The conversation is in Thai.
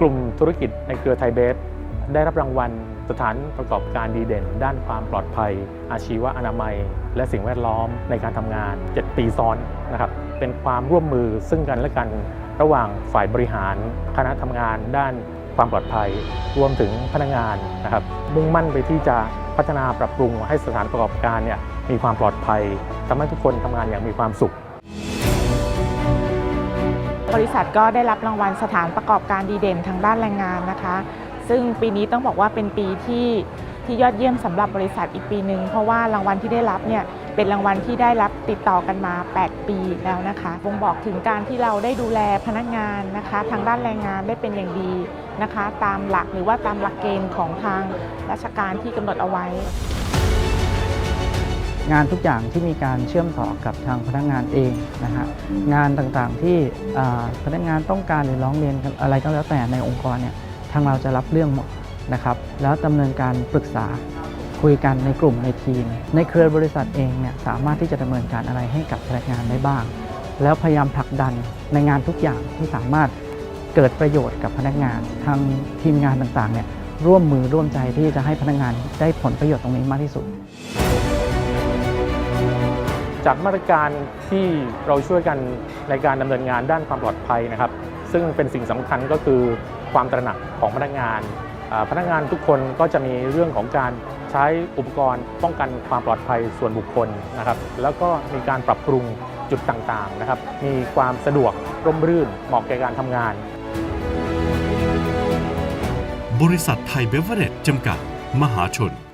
กลุ่มธุรกิจในเครือไทยเบฟได้รับรางวัลสถานประกอบการดีเด่น ด้านความปลอดภัย อาชีวอนามัย และสิ่งแวดล้อมในการทำงาน 7 ปีซ้อนนะครับเป็นความร่วมมือซึ่งกันและกันระหว่างฝ่ายบริหาร คณะทำงาน ด้านความปลอดภัย รวมถึงพนักงานนะครับมุ่งมั่นไปที่จะพัฒนาปรับปรุงให้สถานประกอบการเนี่ยมีความปลอดภัยทำให้ทุกคนทำงานอย่างมีความสุข บริษัทก็ได้รับรางวัลสถานประกอบการดีเด่นทางด้านแรงงานนะคะ ซึ่งปีนี้ต้องบอกว่าเป็นปีที่ที่ยอดเยี่ยมสำหรับบริษัทอีกปีหนึ่งเพราะว่ารางวัลที่ได้รับเนี่ยเป็นรางวัลที่ได้รับติดต่อกันมา 8 ปีแล้วนะคะบ่งบอกถึงการที่เราได้ดูแลพนักงานนะคะ ทางด้านแรงงานได้เป็นอย่างดีนะคะ ตามหลักหรือว่าตามหลักเกณฑ์ของทางราชการที่กำหนดเอาไว้ งานทุกอย่างที่มีการเชื่อมต่อกับทางพนักงานเองนะฮะงานต่างๆที่พนักงานต้องการหรือร้องเรียนอะไรก็แล้วแต่ในองค์กรเนี่ยทางเราจะรับเรื่องหมดนะครับ แล้วดำเนินการปรึกษาคุยกันในกลุ่มในทีม ในเครือบริษัทเองเนี่ยสามารถที่จะดำเนินการอะไรให้กับพนักงานได้บ้าง แล้วพยายามผลักดันในงานทุกอย่างที่สามารถเกิดประโยชน์กับพนักงาน ทางทีมงานต่างๆเนี่ยร่วมมือร่วมใจที่จะให้พนักงานได้ผลประโยชน์ตรงนี้มากที่สุด จากมาตรการที่เราช่วยกันในการดำเนินงานด้านความปลอดภัยนะครับ ซึ่งเป็นสิ่งสำคัญก็คือความตระหนักของพนักงาน พนักงานทุกคนก็จะมีเรื่องของการใช้อุปกรณ์ ป้องกันความปลอดภัยส่วนบุคคลนะครับ แล้วก็มีการปรับปรุงจุดต่างๆนะครับ มีความสะดวกร่มรื่นเหมาะแก่การทำงาน บริษัทไทยเบเวอเรจจำกัด มหาชน